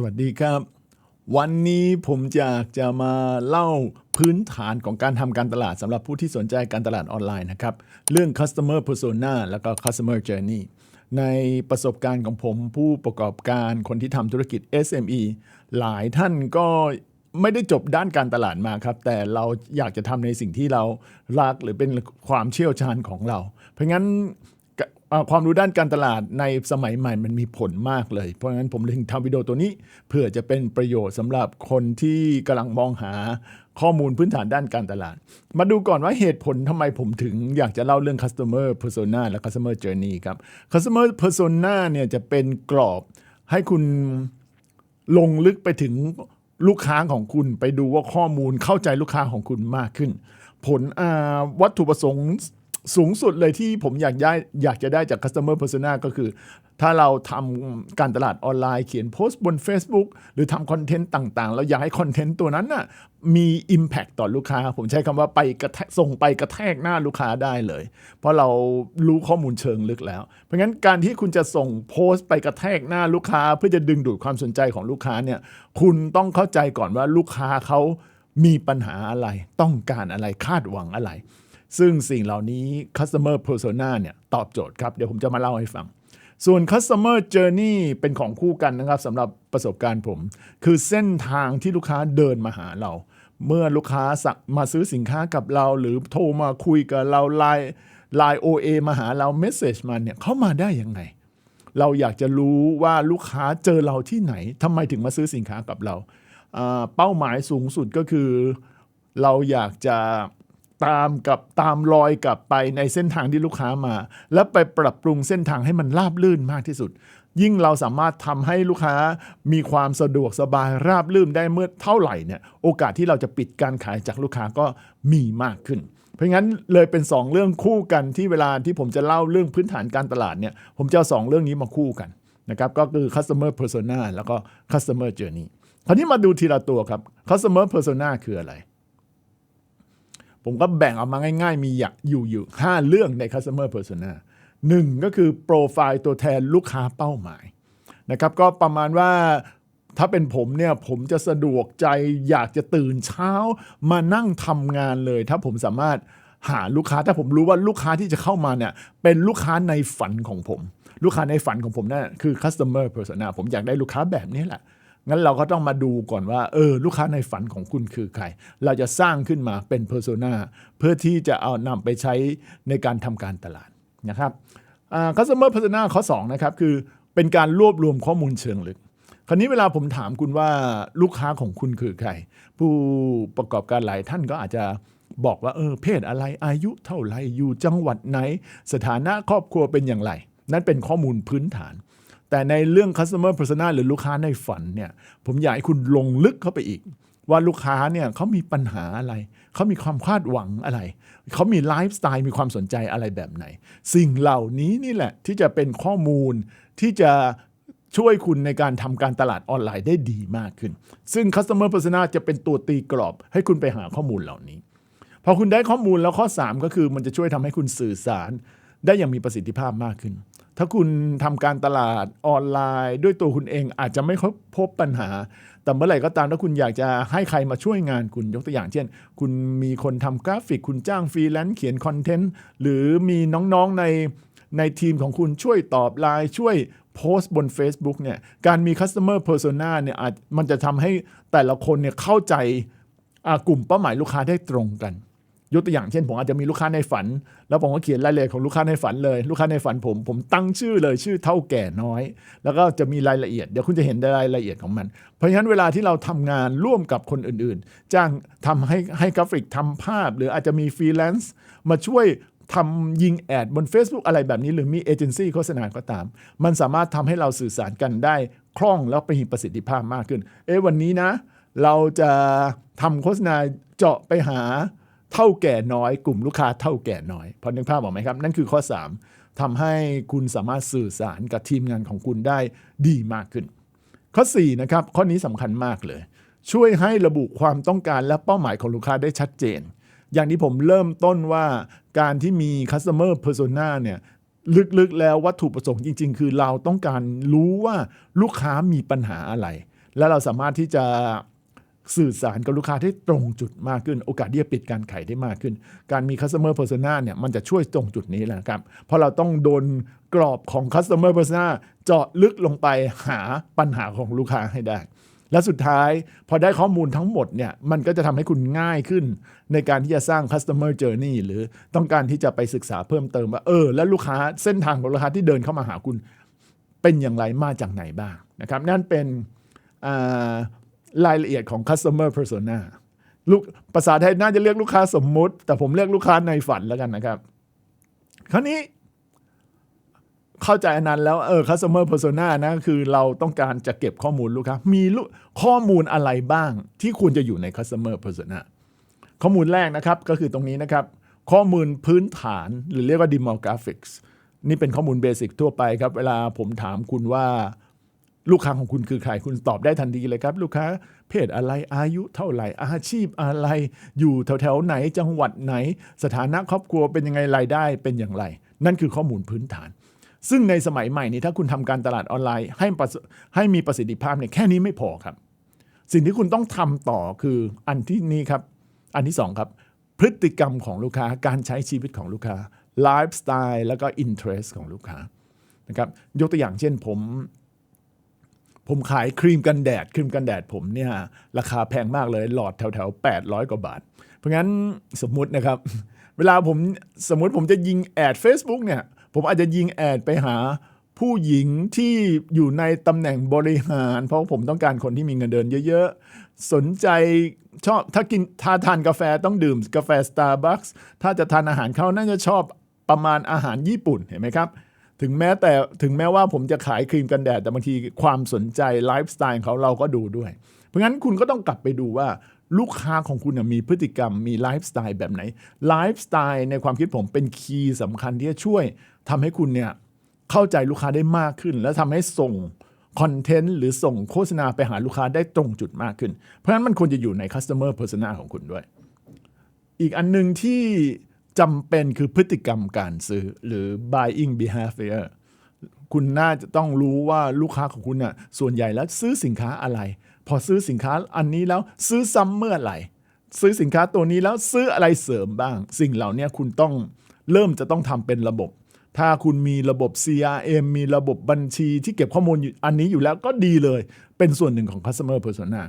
สวัสดีครับ วันนี้ผมอยากจะมาเล่าพื้นฐานของการทำการตลาดสำหรับผู้ที่สนใจการตลาดออนไลน์นะครับ เรื่อง customer persona แล้วก็ customer journey ในประสบการณ์ของผมผู้ประกอบการคนที่ทำธุรกิจ SME หลายท่านก็ไม่ได้จบด้านการตลาดมาครับ แต่เราอยากจะทำในสิ่งที่เรารักหรือเป็นความเชี่ยวชาญของเรา เพราะงั้น ความรู้ด้านการตลาดในสมัยใหม่มันมีผลมากเลย เพราะงั้นผมเลยถึงทำวิดีโอตัวนี้ เพื่อจะเป็นประโยชน์สำหรับคนที่กำลังมองหาข้อมูลพื้นฐานด้านการตลาด มาดูก่อนว่าเหตุผลทำไมผมถึงอยากจะเล่าเรื่อง customer persona และ customer journey ครับ customer persona เนี่ยจะเป็นกรอบให้คุณลงลึกไปถึงลูกค้าของคุณไปดูว่าข้อมูลเข้าใจลูกค้าของคุณมากขึ้น ผลวัตถุประสงค์ สูงสุดเลยที่ผมอยากได้อยากจะได้จาก customer persona ก็คือ ถ้าเราทำการตลาดออนไลน์เขียนโพสต์บน Facebook หรือทำคอนเทนต์ต่างๆ แล้วอยากให้คอนเทนต์ตัวนั้นน่ะมี Impact ต่อลูกค้า ผมใช้คำว่าไปกระแทกส่งไปกระแทกหน้าลูกค้าได้เลย เพราะเรารู้ข้อมูลเชิงลึกแล้ว เพราะงั้นการที่คุณจะส่งโพสต์ไปกระแทกหน้าลูกค้า เพื่อจะดึงดูดความสนใจของลูกค้าเนี่ยคุณต้องเข้าใจก่อนว่าลูกค้าเขามีปัญหาอะไร ต้องการอะไรคาดหวังอะไร ซึ่งสิ่งเหล่านี้ customer persona เนี่ยตอบโจทย์ครับ เดี๋ยวผมจะมาเล่าให้ฟัง ส่วน customer journey เป็นของคู่กันนะครับสำหรับประสบการณ์ผม คือเส้นทางที่ลูกค้าเดินมาหาเรา เมื่อลูกค้าสักมาซื้อสินค้ากับเรา หรือโทรมาคุยกับเราไลน์ไลน์ OA มาหาเราเมสเซจมาเนี่ยเขามาได้ยังไงเราอยากจะรู้ว่าลูกค้าเจอเราที่ไหนทำไมถึงมาซื้อสินค้ากับเรา เป้าหมายสูงสุดก็คือ เราอยากจะ ตามกับตามรอยกลับไปในเส้นทางที่ลูกค้ามา แล้วไปปรับปรุงเส้นทางให้มันราบลื่นมากที่สุด ยิ่งเราสามารถทำให้ลูกค้ามีความสะดวกสบายราบลื่นได้เมื่อเท่าไหร่เนี่ยโอกาสที่เราจะปิดการขายจากลูกค้าก็มีมากขึ้น เพราะงั้นเลยเป็น 2 เรื่องคู่กันที่เวลาที่ผมจะเล่าเรื่องพื้นฐานการตลาดเนี่ยผมจะเอาสองเรื่องนี้มาคู่กันนะครับก็คือ customer persona แล้วก็ customer journey คราวนี้มาดูทีละตัวครับ customer persona คืออะไร ผมก็แบ่งออกมาง่ายๆ มีอยากอยู่อยู่ห้าเรื่องใน customer persona หนึ่งก็คือโปรไฟล์ตัวแทนลูกค้าเป้าหมายนะครับก็ประมาณว่าถ้าเป็นผมเนี่ยผมจะสะดวกใจอยากจะตื่นเช้ามานั่งทำงานเลย ถ้าผมสามารถหาลูกค้าถ้าผมรู้ว่าลูกค้าที่จะเข้ามาเนี่ยเป็นลูกค้าในฝันของผม ลูกค้าในฝันของผมนั่นคือ customer persona ผมอยากได้ลูกค้าแบบนี้แหละ งั้นเราก็ต้องมาดูก่อนว่าเออลูกค้าในฝันของคุณคือใคร เราจะสร้างขึ้นมาเป็น persona เพื่อที่จะเอานำไปใช้ในการทำการตลาดนะครับอ่า customer persona ข้อ2นะครับคือเป็นการรวบรวมข้อมูลเชิงลึกคราวนี้เวลาผมถามคุณว่าลูกค้าของคุณคือใคร ผู้ประกอบการหลายท่านก็อาจจะบอกว่าเออเพศอะไรอายุเท่าไรอยู่จังหวัดไหน สถานะครอบครัวเป็นอย่างไร นั่นเป็นข้อมูลพื้นฐาน แต่ในเรื่อง customer persona หรือลูกค้าในฝันเนี่ยผมอยากให้คุณลงลึกเข้าไปอีก ว่าลูกค้าเนี่ยเขามีปัญหาอะไร เขามีความคาดหวังอะไร เขามีไลฟ์สไตล์มีความสนใจอะไรแบบไหน สิ่งเหล่านี้นี่แหละที่จะเป็นข้อมูลที่จะช่วยคุณในการทำการตลาดออนไลน์ได้ดีมากขึ้น ซึ่ง customer persona จะเป็นตัวตีกรอบ ให้คุณไปหาข้อมูลเหล่านี้ พอคุณได้ข้อมูลแล้วข้อ 3 ก็คือมันจะช่วยทำให้คุณสื่อสารได้อย่างมีประสิทธิภาพมากขึ้น ถ้าคุณทำการตลาดออนไลน์ ด้วยตัวคุณเองอาจจะไม่พบปัญหา แต่เมื่อไหร่ก็ตามถ้าคุณอยากจะให้ใครมาช่วยงานคุณยกตัวอย่าง เช่น คุณมีคนทำกราฟิก คุณจ้างฟรีแลนซ์เขียนคอนเทนต์หรือมีน้องๆในในทีมของคุณช่วยตอบไลน์ช่วยโพสต์บน Facebook เนี่ยการมี customer persona เนี่ยอาจมันจะทำให้แต่ละคนเนี่ยเข้าใจกลุ่มเป้าหมายลูกค้าได้ตรงกัน ยกตัวอย่างเช่นผมอาจจะมีลูกค้าในฝัน แล้วผมก็เขียนรายละเอียดของลูกค้าในฝันเลย ลูกค้าในฝันผม ผมตั้งชื่อเลยชื่อเท่าแก่น้อย แล้วก็จะมีรายละเอียด เดี๋ยวคุณจะเห็นรายละเอียดของมัน เพราะฉะนั้นเวลาที่เราทำงานร่วมกับคนอื่นๆ จ้างทำให้ให้กราฟิกทำภาพ หรืออาจจะมีฟรีแลนซ์มาช่วยทำยิงแอดบน Facebook อะไรแบบนี้ หรือมีเอเจนซี่โฆษณาก็ตาม มันสามารถทำให้เราสื่อสารกันได้คล่องแล้วมีประสิทธิภาพมากขึ้น เอ๊ะวันนี้นะ เราจะทำโฆษณาเจาะไปหา เท่าแก่น้อย กลุ่มลูกค้าเท่าแก่น้อยพอนึกภาพออกไหมครับ นั่นคือข้อ 3ทำให้คุณสามารถสื่อสารกับทีมงานของคุณได้ดีมากขึ้น ข้อ4นะครับข้อนี้สำคัญมากเลย ช่วยให้ระบุความต้องการและเป้าหมายของลูกค้าได้ชัดเจน อย่างที่ผมเริ่มต้นว่าการที่มี customer persona เนี่ยลึกๆแล้ววัตถุประสงค์จริง ๆ คือเราต้องการรู้ว่าลูกค้ามีปัญหาอะไร แล้วเราสามารถที่จะ สื่อสารกับลูกค้าที่ตรงจุดมากขึ้น โอกาสที่จะปิดการขายได้มากขึ้น การมี customer persona เนี่ยมันจะช่วยตรงจุดนี้แหละครับเพราะเราต้องโดนกรอบของ customer persona เจาะลึกลงไปหาปัญหาของลูกค้าให้ได้ และสุดท้ายพอได้ข้อมูลทั้งหมดเนี่ยมันก็จะทำให้คุณง่ายขึ้น ในการที่จะสร้าง customer journey หรือต้องการที่จะไปศึกษาเพิ่มเติมว่าเออ แล้วลูกค้าเส้นทางของลูกค้าที่เดินเข้ามาหาคุณ เป็นอย่างไรมาจากไหนบ้างนะครับนั่นเป็น รายละเอียดของ customer persona ลูกภาษาไทยน่าจะเรียกลูกค้าสมมุติ แต่ผมเรียกลูกค้าในฝันแล้วกันนะครับ คราวนี้เข้าใจอันนั้นแล้วเออ customer persona นะคือเราต้องการจะเก็บข้อมูลลูกค้า มีลูข้อมูลอะไรบ้างที่ควรจะอยู่ใน customer persona ข้อมูลแรกนะครับก็คือตรงนี้นะครับ ข้อมูลพื้นฐานหรือเรียกว่า demographics นี่เป็นข้อมูลเบสิกทั่วไปครับ เวลาผมถามคุณว่า ลูกค้าของคุณคือใครคุณตอบได้ทันทีเลยครับ ลูกค้าเพศอะไรอายุเท่าไหร่อาชีพอะไร อยู่แถวๆไหนจังหวัดไหน สถานะครอบครัวเป็นยังไงรายได้เป็นอย่างไร นั่นคือข้อมูลพื้นฐาน ซึ่งในสมัยใหม่นี้ถ้าคุณทำการตลาดออนไลน์ ให้ให้มีประสิทธิภาพเนี่ยแค่นี้ไม่พอครับ สิ่งที่คุณต้องทำต่อคืออันที่นี้ครับ อันที่สองครับพฤติกรรมของลูกค้าการใช้ชีวิตของลูกค้าไลฟ์สไตล์แล้วก็อินเทรสของลูกค้านะครับยกตัวอย่างเช่นผม ผมขายครีมกันแดดครีมกันแดดผมเนี่ยราคาแพงมากเลยหลอดแถวแถวๆ800กว่าบาท เพราะงั้นสมมุตินะครับ เวลาผมสมมุติผมจะยิงแอด Facebook เนี่ย ผมอาจจะยิงแอดไปหาผู้หญิงที่อยู่ในตำแหน่งบริหาร เพราะผมต้องการคนที่มีเงินเดือนเยอะๆ สนใจชอบถ้ากินถ้าทานกาแฟต้องดื่มกาแฟ Starbucks ถ้าจะทานอาหารเขาน่าจะชอบประมาณอาหารญี่ปุ่นเห็นไหมครับ ถึงแม้แต่ถึงแม้ว่าผมจะขายครีมกันแดด แต่บางทีความสนใจไลฟ์สไตล์ของเขาเราก็ดูด้วย เพราะงั้นคุณก็ต้องกลับไปดูว่าลูกค้าของคุณมีพฤติกรรมมีไลฟ์สไตล์แบบไหนไลฟ์สไตล์ในความคิดผมเป็นคีย์สำคัญที่จะช่วยทำให้คุณเนี่ยเข้าใจลูกค้าได้มากขึ้น และทำให้ส่งคอนเทนต์หรือส่งโฆษณาไปหาลูกค้าได้ตรงจุดมากขึ้น เพราะฉะนั้นมันควรจะอยู่ใน customer persona ของคุณด้วย อีกอันหนึ่งที่ จำเป็นคือพฤติกรรมการซื้อหรือ buying behavior คุณน่าจะต้องรู้ว่าลูกค้าของคุณน่ะส่วนใหญ่แล้วซื้อสินค้าอะไร พอซื้อสินค้าอันนี้แล้วซื้อซ้ำเมื่อไหร่ ซื้อสินค้าตัวนี้แล้วซื้ออะไรเสริมบ้าง สิ่งเหล่านี้คุณต้องเริ่มจะต้องทำเป็นระบบ ถ้าคุณมีระบบ CRM มีระบบบัญชีที่เก็บข้อมูลอยู่อันนี้อยู่แล้วก็ดีเลย เป็นส่วนหนึ่งของ customer persona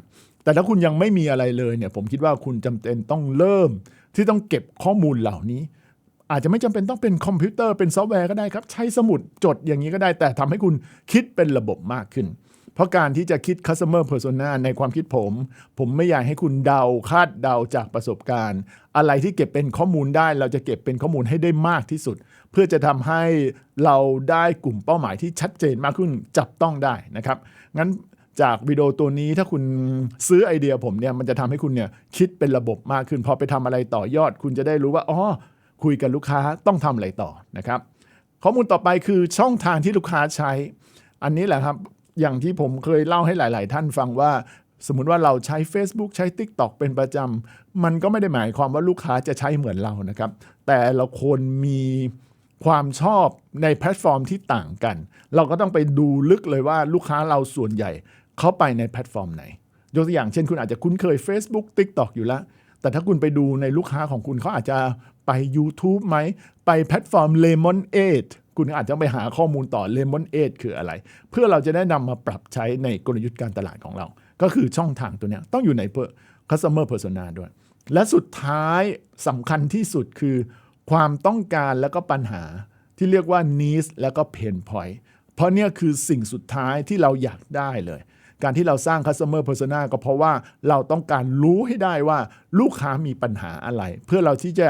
แต่ถ้าคุณยังไม่มีอะไรเลยเนี่ยผมคิดว่าคุณจำเป็นต้องเริ่ม ที่ต้องเก็บข้อมูลเหล่านี้ อาจจะไม่จำเป็นต้องเป็นคอมพิวเตอร์เป็นซอฟต์แวร์ก็ได้ครับ ใช้สมุดจดอย่างนี้ก็ได้ แต่ทำให้คุณคิดเป็นระบบมากขึ้น เพราะการที่จะคิด customer persona ในความคิดผม ผมไม่อยากให้คุณเดาคาดเดาจากประสบการณ์ อะไรที่เก็บเป็นข้อมูลได้ เราจะเก็บเป็นข้อมูลให้ได้มากที่สุด เพื่อจะทำให้เราได้กลุ่มเป้าหมายที่ชัดเจนมากขึ้นจับต้องได้นะครับงั้น จากวิดีโอตัวนี้ถ้าคุณซื้อไอเดียผมเนี่ยมันจะทำให้คุณเนี่ยคิดเป็นระบบมากขึ้น พอไปทำอะไรต่อยอด คุณจะได้รู้ว่าอ๋อคุยกับลูกค้าต้องทำอะไรต่อนะครับ ข้อมูลต่อไปคือช่องทางที่ลูกค้าใช้ อันนี้แหละครับอย่างที่ผมเคยเล่าให้หลาย ๆ ท่านฟังว่าสมมติว่าเราใช้ Facebook ใช้ TikTok เป็นประจำ มันก็ไม่ได้หมายความว่าลูกค้าจะใช้เหมือนเรานะครับ แต่เราควรมีความชอบในแพลตฟอร์มที่ต่างกัน เราก็ต้องไปดูลึกเลยว่าลูกค้าเราส่วนใหญ่ เขาไปในแพลตฟอร์มไหน ยกตัวอย่างเช่นคุณอาจจะคุ้นเคย Facebook TikTok อยู่แล้ว แต่ถ้าคุณไปดูในลูกค้าของคุณเขาอาจจะไป YouTube ไหม ไปแพลตฟอร์ม Lemon 8คุณอาจจะไปหาข้อมูลต่อ Lemon 8คืออะไร เพื่อเราจะได้นำมาปรับใช้ในกลยุทธ์การตลาดของเรา ก็คือช่องทางตัวนี้ต้องอยู่ในเพื่อ customer persona ด้วย และสุดท้ายสำคัญที่สุดคือ ความต้องการและก็ปัญหาที่เรียกว่า needs แล้วก็ pain point เพราะเนี่ยคือสิ่งสุดท้ายที่เราอยากได้เลย การที่เราสร้าง customer persona ก็เพราะว่าเราต้องการรู้ให้ได้ว่าลูกค้ามีปัญหาอะไร เพื่อเราที่จะ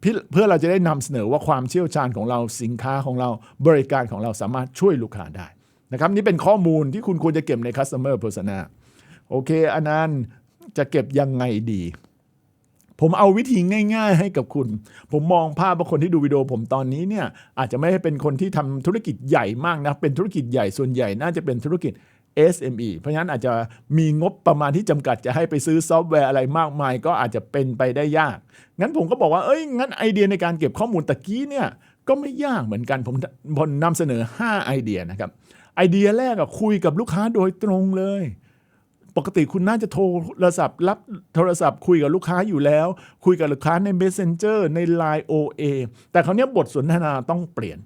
เพื่อเราจะได้นำเสนอว่าความเชี่ยวชาญของเราสินค้าของเราบริการของเราสามารถช่วยลูกค้าได้นะครับนี่เป็นข้อมูลที่คุณควรจะเก็บใน customer persona โอเคอันนั้นจะเก็บยังไงดี ผมเอาวิธีง่าย ๆ ให้กับคุณ ผมมองภาพว่าคนที่ดูวิดีโอผมตอนนี้เนี่ยอาจจะไม่ได้เป็นคนที่ทำธุรกิจใหญ่มากนะเป็นธุรกิจใหญ่ส่วนใหญ่น่าจะเป็นธุรกิจ SME เพราะฉะนั้นอาจจะมีงบประมาณที่จำกัดจะให้ไปซื้อซอฟต์แวร์อะไรมากมายก็อาจจะเป็นไปได้ยาก งั้นผมก็บอกว่า เอ้ย งั้นไอเดียในการเก็บข้อมูลตะกี้เนี่ยก็ไม่ยากเหมือนกัน ผมผมนำเสนอ 5 ไอเดียนะครับ ไอเดียแรกอะคุยกับลูกค้าโดยตรงเลย ปกติคุณน่าจะโทรศัพท์ รับโทรศัพท์คุยกับลูกค้าอยู่แล้ว คุยกับลูกค้าใน Messenger ใน Line OA แต่คราวนี้บทสนทนาต้องเปลี่ยน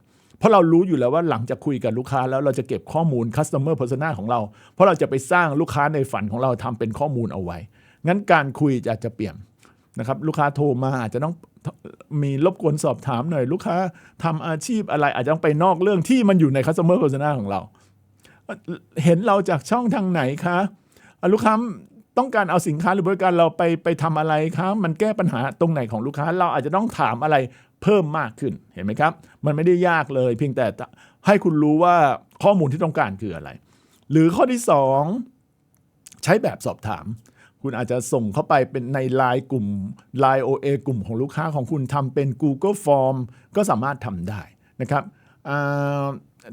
ราะเรารู้อยู่แล้วว่าหลังจากคุยกับลูกค้าแล้วเราจะเก็บข้อมูล customer persona ของเรา เพราะเราจะไปสร้างลูกค้าในฝันของเราทำเป็นข้อมูลเอาไว้ งั้นการคุยจะจจะเปลี่ยนนะครับลูกค้าโทรมาอาจจะต้องมีรบกวนสอบถามหน่อย ลูกค้าทำอาชีพอะไรอาจจะต้องไปนอกเรื่องที่มันอยู่ใน customer persona ของเรา เห็นเราจากช่องทางไหนคะลูกค้า ต้องการเอาสินค้าหรือบริการเราไปไปทำอะไรคะมันแก้ปัญหาตรงไหนของลูกค้า เราอาจจะต้องถามอะไรเพิ่มมากขึ้นเห็นไหมครับ มันไม่ได้ยากเลย เพียงแต่ให้คุณรู้ว่าข้อมูลที่ต้องการคืออะไร หรือข้อที่สองใช้แบบสอบถาม คุณอาจจะส่งเข้าไปเป็นในไลน์กลุ่ม Line OA กลุ่มของลูกค้าของคุณทำเป็น Google Form ก็สามารถทำได้นะครับ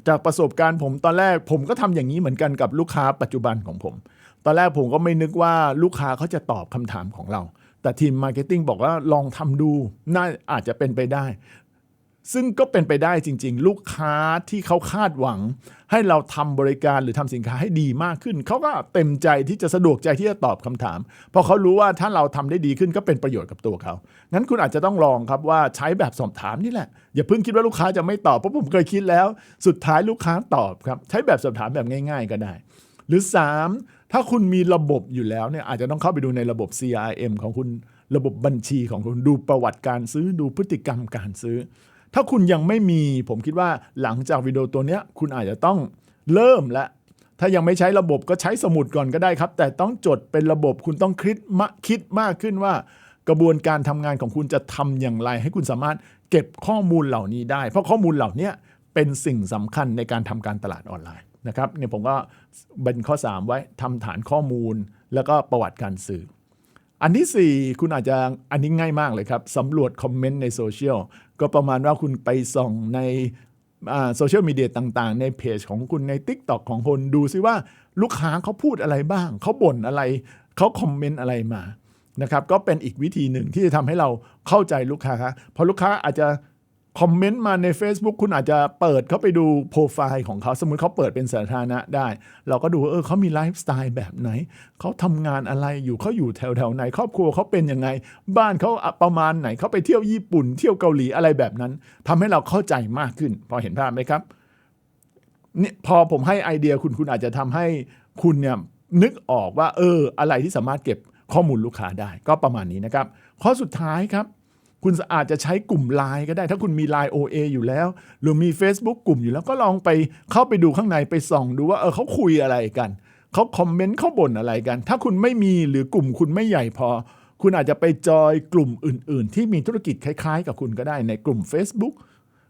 จากประสบการณ์ผมตอนแรกผมก็ทำอย่างนี้เหมือนกันกับลูกค้าปัจจุบันของผม ตอนแรกผมก็ไม่นึกว่าลูกค้าเขาจะตอบคำถามของเรา แต่ทีมมาร์เก็ตติ้งบอกว่าลองทำดูน่าอาจจะเป็นไปได้ ซึ่งก็เป็นไปได้จริง ๆ ลูกค้าที่เขาคาดหวัง ให้เราทำบริการหรือทำสินค้าให้ดีมากขึ้น เขาก็เต็มใจที่จะสะดวกใจที่จะตอบคำถาม เพราะเขารู้ว่าถ้าเราทำได้ดีขึ้นก็เป็นประโยชน์กับตัวเขา งั้นคุณอาจจะต้องลองครับว่าใช้แบบสอบถามนี่แหละ อย่าเพิ่งคิดว่าลูกค้าจะไม่ตอบเพราะผมเคยคิดแล้ว สุดท้ายลูกค้าตอบครับใช้แบบสอบถามแบบง่าย ๆ ก็ได้ หรือ 3 ถ้าคุณมีระบบอยู่แล้วเนี่ยอาจจะต้องเข้าไปดูในระบบ CRM ของคุณระบบบัญชีของคุณดูประวัติการซื้อดูพฤติกรรมการซื้อ ถ้าคุณยังไม่มีผมคิดว่าหลังจากวิดีโอตัวเนี้ยคุณอาจจะต้องเริ่มและถ้ายังไม่ใช้ระบบก็ใช้สมุดก่อนก็ได้ครับ แต่ต้องจดเป็นระบบคุณต้องคิดมคิดมากขึ้นว่ากระบวนการทำงานของคุณจะทำอย่างไร ให้คุณสามารถเก็บข้อมูลเหล่านี้ได้ เพราะข้อมูลเหล่านี้เป็นสิ่งสำคัญในการทำการตลาดออนไลน์ นะครับเนี่ยผมก็เป็นข้อ 3 ไว้ทำฐานข้อมูล แล้วก็ประวัติการสื่อ อันที่ 4 คุณอาจจะอันนี้ง่ายมากเลยครับสำรวจคอมเมนต์ในโซเชียลก็ประมาณว่าคุณไปส่องในโซเชียลมีเดียต่างๆ ในเพจของคุณใน Tik t o อกของคนดูซิว่าลูกค้าเขาพูดอะไรบ้าง เขาบ่นอะไรเขาคอมเมนต์อะไรมานะครับก็เป็นอีกวิธีหนึ่งที่จะทำให้เราเข้าใจลูกค้า เพราะลูกค้าอาจจะ คอมเมนต์มาใน Facebook คุณอาจจะเปิดเขาไปดูโปรไฟล์ของเขาสมมติเขาเปิดเป็นสาธารณะได้ เราก็ดูว่าเออเขามีไลฟ์สไตล์แบบไหน เขาทำงานอะไรอยู่เขาอยู่แถวแถวๆไหน ครอบครัวเขาเป็นยังไง บ้านเขาประมาณไหนเขาไปเที่ยวญี่ปุ่น เที่ยวเกาหลีอะไรแบบนั้นทำให้เราเข้าใจมากขึ้น พอเห็นภาพไหมครับนี่พอผมให้ไอเดียคุณคุณอาจจะทำให้คุณเนี่ยนึกออกว่าเอออะไรที่สามารถเก็บข้อมูลลูกค้าได้ก็ประมาณนี้นะครับ ข้อสุดท้ายครับ คุณอาจจะใช้กลุ่มไลน์ก็ได้ ถ้าคุณมี Line OA อยู่แล้ว หรือมี Facebook กลุ่มอยู่แล้วก็ลองไปเข้าไปดูข้างในไปส่องดูว่าเออเขาคุยอะไรกันเขาคอมเมนต์เขาบ่นอะไรกัน ถ้าคุณไม่มีหรือกลุ่มคุณไม่ใหญ่พอ คุณอาจจะไปจอยกลุ่มอื่น ๆ ที่มีธุรกิจคล้าย ๆ กับคุณก็ได้ในกลุ่ม Facebook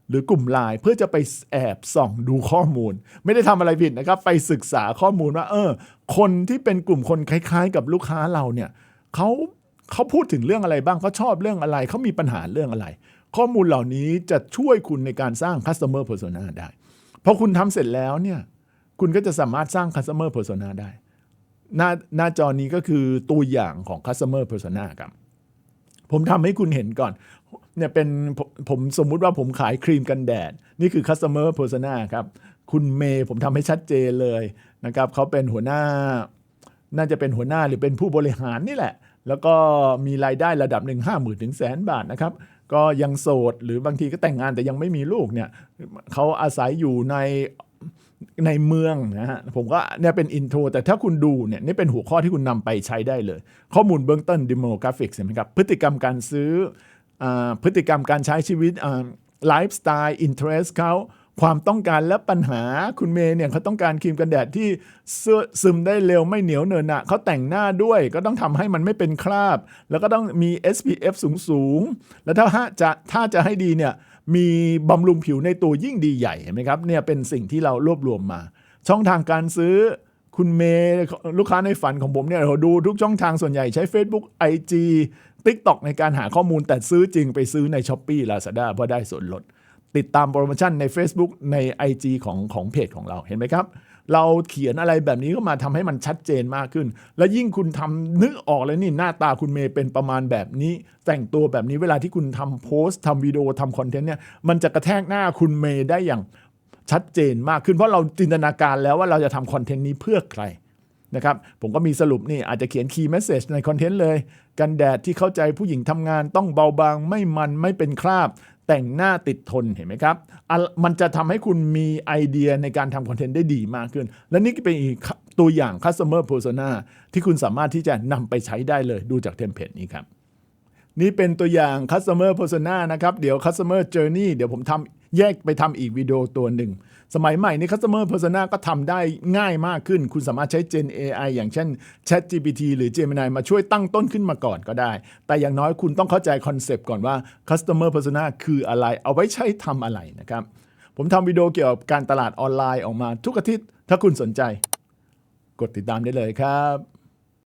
หรือกลุ่มไลน์เพื่อจะไปแอบส่องดูข้อมูล ไม่ได้ทำอะไรผิดนะครับ ไปศึกษาข้อมูลว่า เออ คนที่เป็นกลุ่มคนคล้าย ๆ กับลูกค้าเราเนี่ยเขา เขาพูดถึงเรื่องอะไรบ้างเขาชอบเรื่องอะไรเขามีปัญหาเรื่องอะไร ข้อมูลเหล่านี้จะช่วยคุณในการสร้าง customer persona ได้พอคุณทำเสร็จแล้วเนี่ยคุณก็จะสามารถสร้าง customer persona ได้ หน้าหน้าจอนี้ก็คือตัวอย่างของ customer persona ครับผมทำให้คุณเห็นก่อนเนี่ยเป็นผมผมสมมุติว่าผมขายครีมกันแดด นี่คือ customer persona ครับ คุณเมย์ผมทำให้ชัดเจนเลยนะครับเขาเป็นหัวหน้า น่าจะเป็นหัวหน้าหรือเป็นผู้บริหารนี่แหละ แล้วก็มีรายได้ระดับหนึ่งห้าหมื่นถึงแสนบาทนะครับ ก็ยังโสดหรือบางทีก็แต่งงานแต่ยังไม่มีลูกเนี่ยเขาอาศัยอยู่ในในเมืองนะฮะผมก็เนี่ยเป็นอินโทรแต่ถ้าคุณดูเนี่ยนี่เป็นหัวข้อที่คุณนำไปใช้ได้เลย ข้อมูลเบื้องต้นดิโมกราฟิกใช่ไหมครับ พฤติกรรมการซื้ออาพฤติกรรมการใช้ชีวิตไลฟ์สไตล์อินเทรสเขา ความต้องการและปัญหาคุณเมย์เนี่ยเขาต้องการครีมกันแดดที่ซึมได้เร็วไม่เหนียวเนินหนะเขาแต่งหน้าด้วยก็ต้องทำให้มันไม่เป็นคราบ แล้วก็ต้องมี SPF สูงสูงๆ แล้วถ้าจะถ้าจะให้ดีเนี่ยมีบำรุงผิวในตัวยิ่งดีใหญ่เห็นไหมครับเนี่ยเป็นสิ่งที่เรารวบรวมมา ช่องทางการซื้อคุณเมย์ลูกค้าในฝันของผมเนี่ยเราดูทุกช่องทางส่วนใหญ่ใช้ Facebook IG TikTok ในการหาข้อมูลแต่ซื้อจริงไปซื้อใน s h อ p e e Lazada เพราะได้ส่วนลด ติดตามโปรโมชั่นใน Facebook ใน IG ของของเพจของเราเห็นไหมครับ เราเขียนอะไรแบบนี้ก็มาทำให้มันชัดเจนมากขึ้น และยิ่งคุณทำนึกออกเลยนี่หน้าตาคุณเมย์เป็นประมาณแบบนี้ แต่งตัวแบบนี้เวลาที่คุณทำโพสต์ทำวิดีโอทำคอนเทนต์เนี่ยมันจะกระแทกหน้าคุณเมย์ได้อย่างชัดเจนมากขึ้นเพราะเราจินตนาการแล้วว่าเราจะทำคอนเทนต์นี้เพื่อใครนะครับผมก็มีสรุปนี่อาจจะเขียน key message ในคอนเทนต์เลย กันแดดที่เข้าใจผู้หญิงทำงานต้องเบาบางไม่มันไม่เป็นคราบ แต่งหน้าติดทนเห็นไหมครับ มันจะทำให้คุณมีไอเดียในการทำคอนเทนต์ได้ดีมากขึ้น และนี่เป็นอีกตัวอย่าง customer persona ที่คุณสามารถที่จะนำไปใช้ได้เลยดูจากเทมเพลตนี้ครับ นี่เป็นตัวอย่าง customer persona นะครับ เดี๋ยว customer journey เดี๋ยวผมทำแยกไปทำอีกวิดีโอตัวหนึ่ง สมัยใหม่นี้ customer persona ก็ทำได้ง่ายมากขึ้น คุณสามารถใช้ Gen AI อย่างเช่น Chat GPT หรือ Gemini มาช่วยตั้งต้นขึ้นมาก่อนก็ได้ แต่อย่างน้อยคุณต้องเข้าใจคอนเซปต์ก่อนว่า customer persona คืออะไร เอาไว้ใช้ทำอะไรนะครับ ผมทำวิดีโอเกี่ยวกับการตลาดออนไลน์ออกมาทุกอาทิตย์ ถ้าคุณสนใจ กดติดตามได้เลยครับ